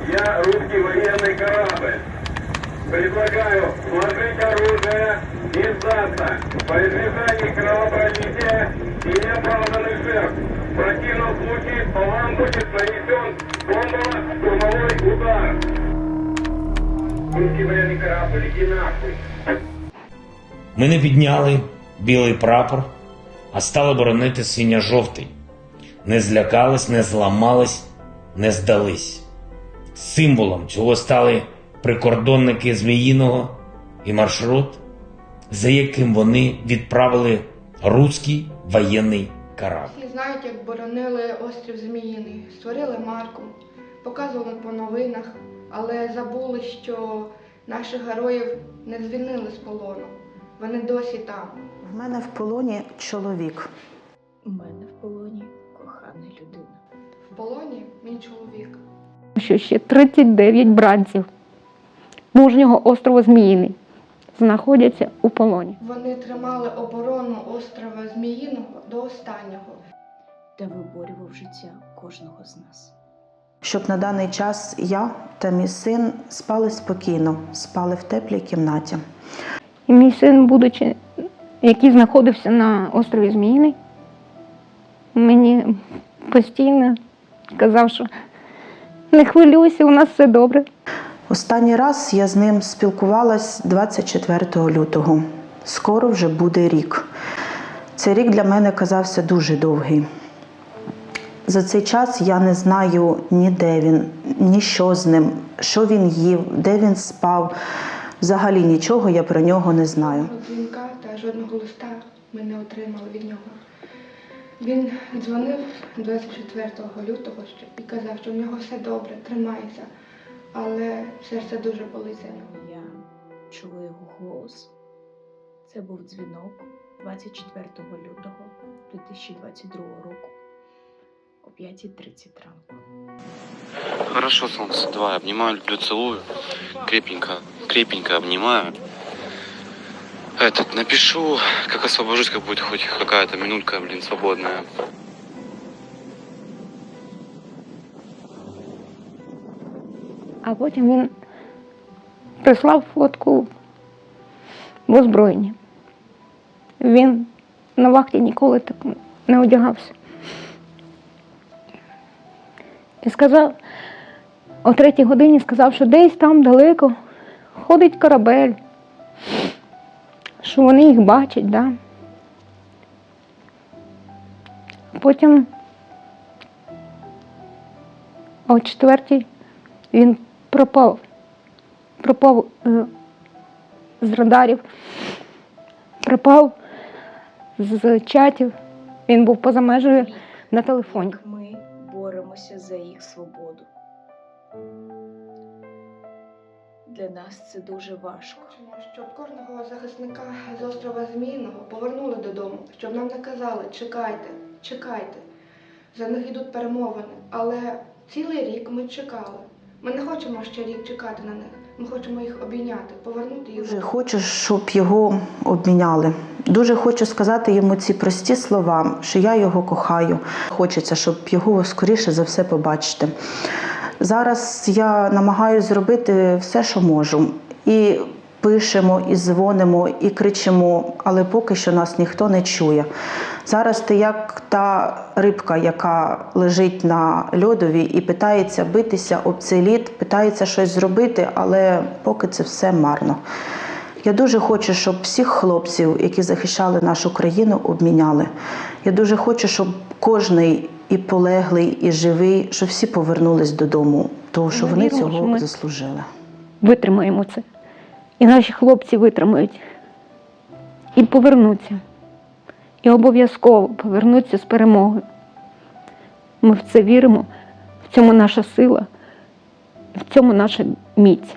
Я русский военный корабль. Предлагаю сложить оружие и сдаться по избежанию кровопролития и неоправданных жертв. В противном случае по вам будет нанесен бомбово-штурмовой удар. Русский военный корабль, иди нахуй. Ми не підняли білий прапор, а стали боронити синьо-жовтий. Не злякались, не зламались, не здались. Символом цього стали прикордонники Зміїного і маршрут, за яким вони відправили руський воєнний корабль. Всі знають, як боронили острів Зміїний, створили марку, показували по новинах, але забули, що наших героїв не звільнили з полону. Вони досі там. В мене в полоні чоловік. У мене в полоні кохана людина. В полоні мій чоловік. Що ще 39 бранців мужнього острова Зміїний знаходяться у полоні. Вони тримали оборону острова Зміїного до останнього. Та виборював життя кожного з нас. Щоб на даний час я та мій син спали спокійно, спали в теплій кімнаті. І мій син, будучи, який знаходився на острові Зміїний, мені постійно казав, що не хвилюйся, у нас все добре. Останній раз я з ним спілкувалась 24 лютого. Скоро вже буде рік. Цей рік для мене казався дуже довгий. За цей час я не знаю ні де він, ні що з ним, що він їв, де він спав. Взагалі нічого я про нього не знаю. Дзвінка та жодного листа ми не отримали від нього. Він дзвонив 24 лютого і казав, що в нього все добре, тримається, але серце дуже болить за нього. Я чула його голос. Це був дзвінок 24 лютого 2022 року о 5.30 ранку. Хорошо, солнце, давай, обнимаю, люблю, целую. Крепенько, крепенько обнимаю. Этот, напишу, как освобожусь, как будет хоть какая-то минутка, блин, свободная. А потім він прислав фотку в озброєнні. Він на вахті ніколи так не одягався. І сказав, о третій годині сказав, що десь там далеко ходить корабель, що вони їх бачать, да? Потім о четвертій він пропав. Пропав е, з радарів, пропав з чатів. Він був поза межею на телефоні. Ми боремося за їх свободу. Для нас це дуже важко. Хочемо, щоб кожного захисника з острова Зміїного повернули додому, щоб нам не казали чекайте, чекайте. За них йдуть перемовини. Але цілий рік ми чекали. Ми не хочемо ще рік чекати на них. Ми хочемо їх обійняти, повернути їх. Дуже хочу, щоб його обміняли. Дуже хочу сказати йому ці прості слова, що я його кохаю. Хочеться, щоб його скоріше за все побачити. Зараз я намагаюся зробити все, що можу. І пишемо, і дзвонимо, і кричимо, але поки що нас ніхто не чує. Зараз ти як та рибка, яка лежить на льодові і питається битися об цей лід, питається щось зробити, але поки це все марно. Я дуже хочу, щоб всіх хлопців, які захищали нашу країну, обміняли. Я дуже хочу, щоб кожний і полеглий, і живий, щоб всі повернулись додому, тому що Ми вони віримо, що цього ми- заслужили. Витримаємо це. І наші хлопці витримають. І повернуться. І обов'язково повернуться з перемогою. Ми в це віримо, в цьому наша сила, в цьому наша міць.